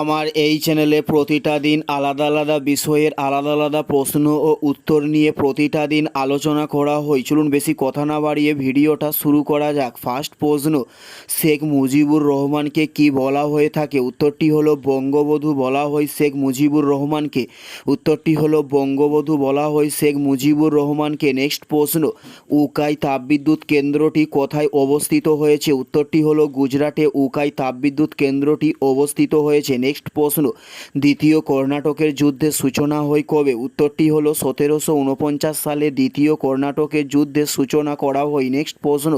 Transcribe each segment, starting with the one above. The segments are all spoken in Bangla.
আমার এই চ্যানেলে প্রতিটা দিন আলাদা আলাদা বিষয়ের আলাদা আলাদা প্রশ্ন ও উত্তর নিয়ে প্রতিটা দিন আলোচনা করা হয়। চলুন বেশি কথা না বাড়িয়ে ভিডিওটা শুরু করা যাক। ফার্স্ট প্রশ্ন, শেখ মুজিবুর রহমানকে কি বলা হয়ে থাকে? উত্তরটি হলো বঙ্গবধূ বলা হয় শেখ মুজিবুর রহমানকে। উত্তরটি হলো বঙ্গবধূ বলা হয় শেখ মুজিবুর রহমানকে। নেক্সট প্রশ্ন, উকাই তাপবিদ্যুৎ কেন্দ্রটি কোথায় অবস্থিত হয়েছে? উত্তরটি হলো, গুজরাটে উকাই তাপবিদ্যুৎ কেন্দ্রটি অবস্থিত হয়েছে। নেক্সট প্রশ্ন। দ্বিতীয় কর্ণাটকের যুদ্ধের সূচনা হয় কবে? উত্তরটি হলো সতেরোশো উনপঞ্চাশ সালে দ্বিতীয় কর্ণাটকের যুদ্ধের সূচনা করা হয়। নেক্সট প্রশ্ন।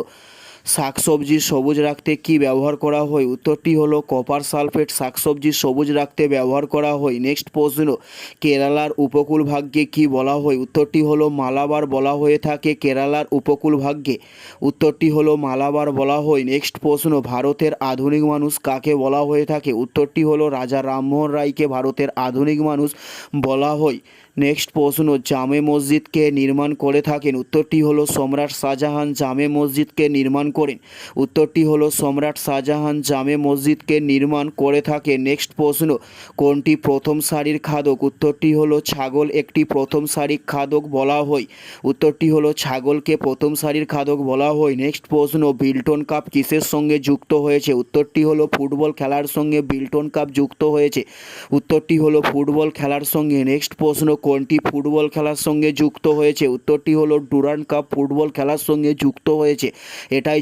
শাকসবজি সবুজ রাখতে কি ব্যবহার করা হয়? উত্তরটি হলো, কপার সালফেট শাকসবজি সবুজ রাখতে ব্যবহার করা হয়। নেক্সট প্রশ্ন, কেরালার উপকূল ভাগ্যে কি বলা হয়? উত্তরটি হলো, মালাবার বলা হয়ে থাকে কেরালার উপকূল ভাগ্যে উত্তরটি হলো, মালাবার বলা হয়। নেক্সট প্রশ্ন, ভারতের আধুনিক মানুষ কাকে বলা হয়ে থাকে? উত্তরটি হলো, রাজা রামমোহন রায়কে ভারতের আধুনিক মানুষ বলা হয়। নেক্সট প্রশ্ন, জামে মসজিদকে নির্মাণ করে থাকেন? উত্তরটি হলো, সম্রাট শাহজাহান জামে মসজিদকে নির্মাণ করেন। উত্তরটি হলো, সম্রাট শাহজাহান জামে মসজিদকে নির্মাণ করে থাকে। নেক্সট প্রশ্ন, কোনটি প্রথম সারির খাদক? উত্তরটি হলো, ছাগল একটি প্রথম সারির খাদক বলা হয়। উত্তরটি হলো, ছাগলকে প্রথম সারির খাদক বলা হয়। নেক্সট প্রশ্ন, বিল্টন কাপ কিসের সঙ্গে যুক্ত হয়েছে? উত্তরটি হলো, ফুটবল খেলার সঙ্গে বিল্টন কাপ যুক্ত হয়েছে। উত্তরটি হলো, ফুটবল খেলার সঙ্গে। নেক্সট প্রশ্ন, কোনটি ফুটবল খেলার সঙ্গে যুক্ত হয়েছে? উত্তরটি হলো ডুরান কাপ ফুটবল খেলার সঙ্গে যুক্ত হয়েছে। এটাই